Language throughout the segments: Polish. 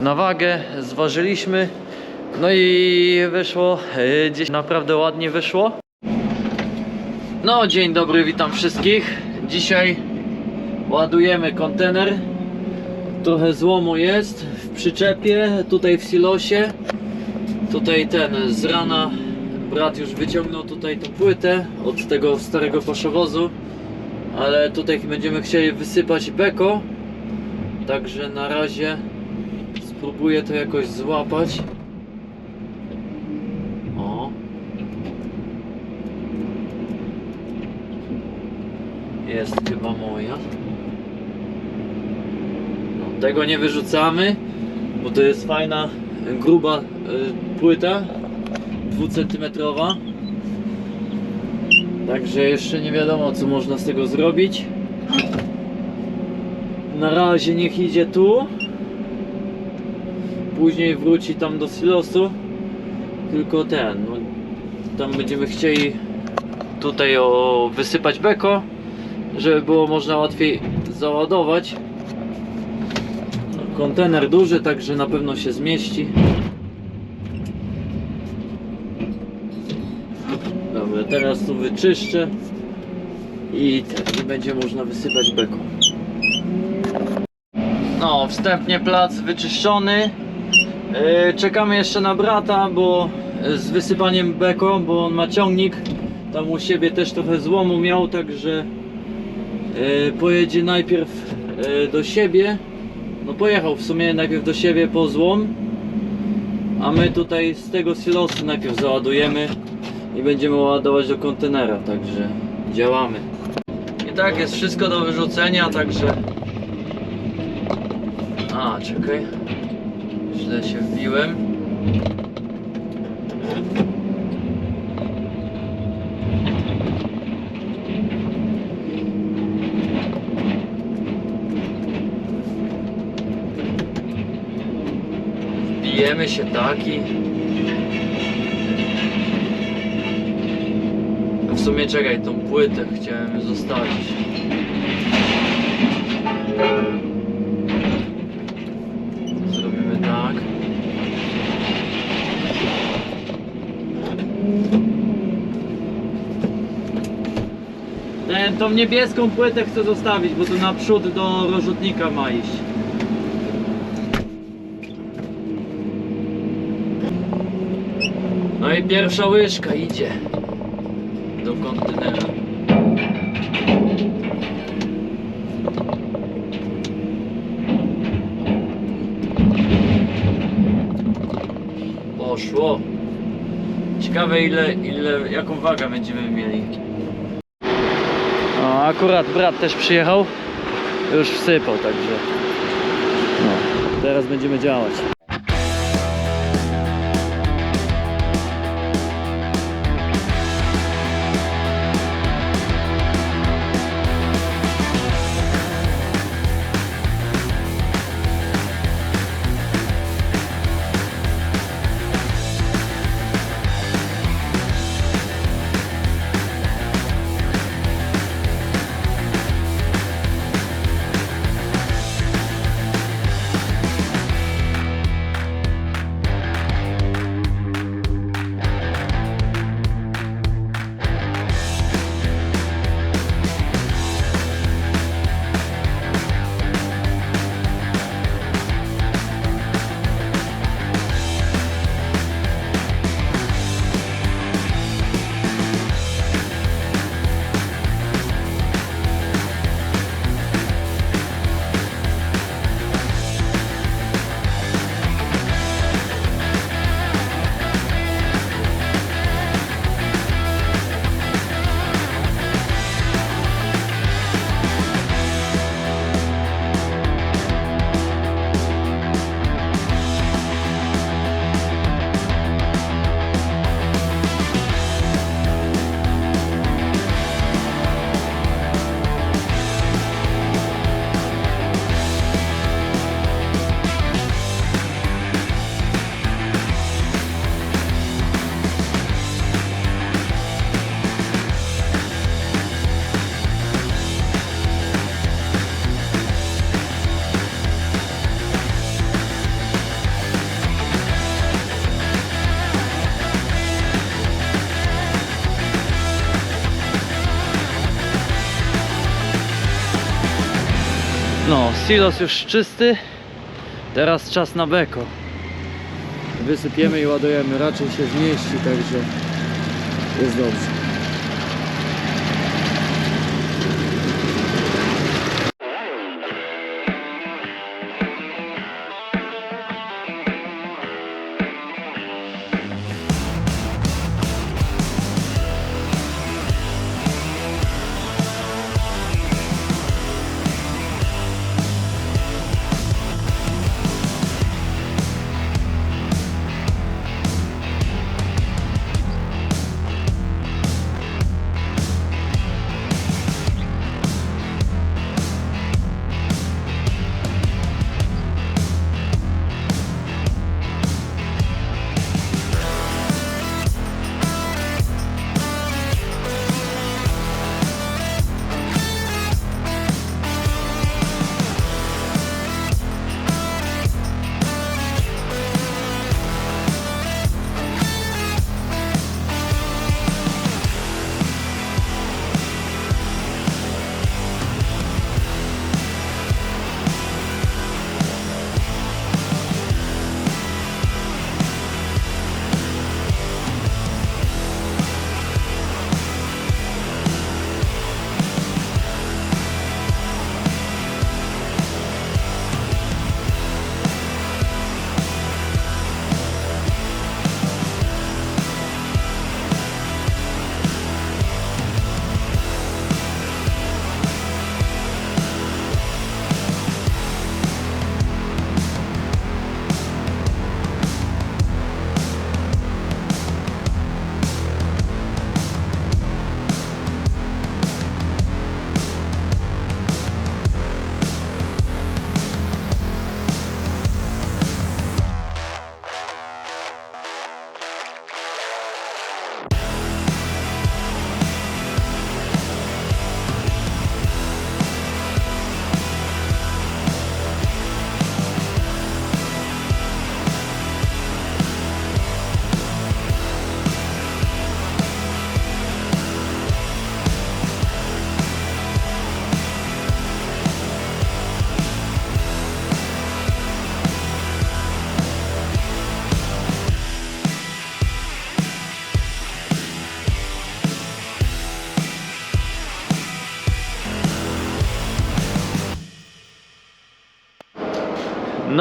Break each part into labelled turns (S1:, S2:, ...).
S1: Na wagę zważyliśmy, no i wyszło, yy, gdzieś naprawdę ładnie wyszło. No, dzień dobry, witam wszystkich. Dzisiaj ładujemy kontener. Trochę złomu jest w przyczepie, tutaj w silosie. Tutaj ten z rana brat już wyciągnął tutaj tą płytę od tego starego paszowozu. Ale tutaj będziemy chcieli wysypać beko. Także na razie spróbuję to jakoś złapać. O. Jest chyba moja. No, tego nie wyrzucamy, bo to jest fajna, gruba y, płyta, dwucentymetrowa. Także jeszcze nie wiadomo co można z tego zrobić. Na razie niech idzie tu. Później wróci tam do silosu. Tylko ten, no, tam będziemy chcieli tutaj o, wysypać beko, żeby było można łatwiej załadować. Kontener duży, także na pewno się zmieści. Dobra, teraz tu wyczyszczę i, i będzie można wysypać beko. No, wstępnie plac wyczyszczony. Yy, czekamy jeszcze na brata, bo yy, z wysypaniem beko, bo on ma ciągnik. Tam u siebie też trochę złomu miał, także yy, pojedzie najpierw do siebie. No pojechał w sumie najpierw do siebie po złom. A my tutaj z tego silosu najpierw załadujemy i będziemy ładować do kontenera, także działamy. I tak jest wszystko do wyrzucenia, także a, czekaj. Źle się wbiłem. Wbijemy się taki. W sumie czekaj, tą płytę chciałem zostawić. Zrobimy tak. Ten, tą niebieską płytę chcę zostawić, bo to naprzód do rozrzutnika ma iść. No i pierwsza łyżka idzie do kontenera. Poszło. Ciekawe ile, ile, jaką wagę będziemy mieli. No, akurat brat też przyjechał. Już wsypał, także. No, teraz będziemy działać. No, silos już czysty. Teraz czas na beko.
S2: Wysypiemy i ładujemy, raczej się zmieści, także jest dobrze.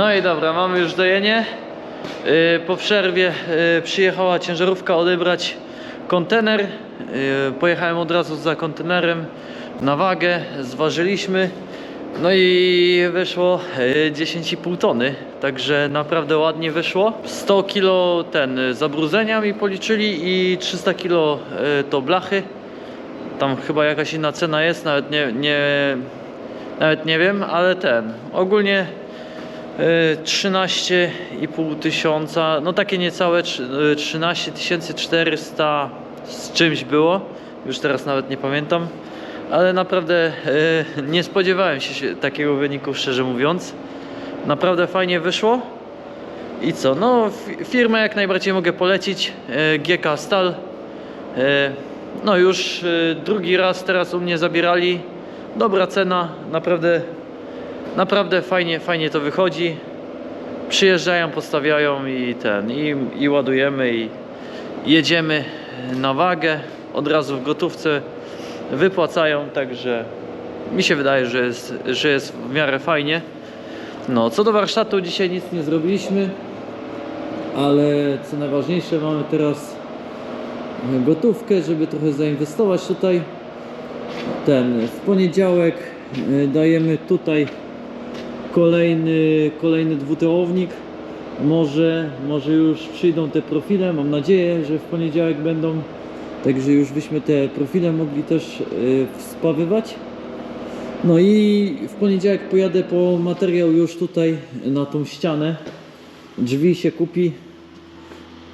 S1: No i dobra, mamy już dojenie. Yy, po przerwie yy, przyjechała ciężarówka odebrać kontener. Yy, pojechałem od razu za kontenerem na wagę, zważyliśmy. No i wyszło yy, 10,5 tony, także naprawdę ładnie wyszło. 100 kg ten zabrudzenia mi policzyli i 300 kg to blachy. Tam chyba jakaś inna cena jest, nawet nie, nie, nawet nie wiem, ale ten. Ogólnie y, 13,5 tysiąca, no takie niecałe trz- y, 13 400 z czymś było. Już teraz nawet nie pamiętam. Ale naprawdę y, nie spodziewałem się takiego wyniku, szczerze mówiąc. Naprawdę fajnie wyszło. I co? No, fi- firmę jak najbardziej mogę polecić. y, GK Stal. No już drugi raz teraz u mnie zabierali. Dobra cena, naprawdę, naprawdę fajnie, fajnie to wychodzi. Przyjeżdżają, postawiają i ten, i, i ładujemy i jedziemy na wagę. Od razu w gotówce wypłacają, także mi się wydaje, że jest, że jest w miarę fajnie. No, co do warsztatu, dzisiaj nic nie zrobiliśmy.
S2: Ale co najważniejsze, mamy teraz gotówkę, żeby trochę zainwestować tutaj. Ten, w poniedziałek y, dajemy tutaj kolejny, kolejny dwutyłownik. Może, może już przyjdą te profile, mam nadzieję, że w poniedziałek będą. Także już byśmy te profile mogli też y, wspawywać. No i w poniedziałek pojadę po materiał już tutaj na tą ścianę. Drzwi się kupi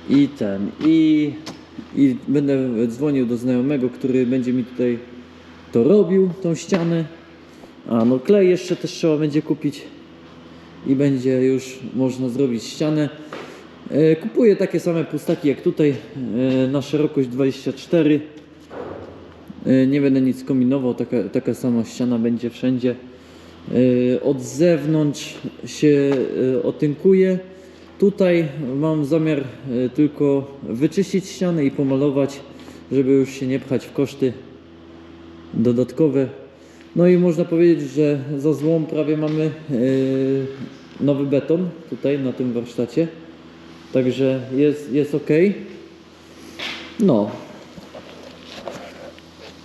S2: i ten. I, I będę dzwonił do znajomego, który będzie mi tutaj to robił, tą ścianę. A no klej jeszcze też trzeba będzie kupić i będzie już można zrobić ścianę. E, Kupuję takie same pustaki jak tutaj e, na szerokość 24. E, Nie będę nic kombinował, taka, taka sama ściana będzie wszędzie. Od zewnątrz się otynkuje. Tutaj mam zamiar tylko wyczyścić ściany i pomalować, żeby już się nie pchać w koszty dodatkowe. No i można powiedzieć, że za złom prawie mamy e, nowy beton tutaj na tym warsztacie. Także jest, jest ok. No,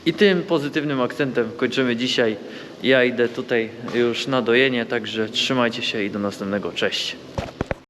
S1: I tym pozytywnym akcentem kończymy dzisiaj. Ja idę tutaj już na dojenie, także trzymajcie się i do następnego. Cześć.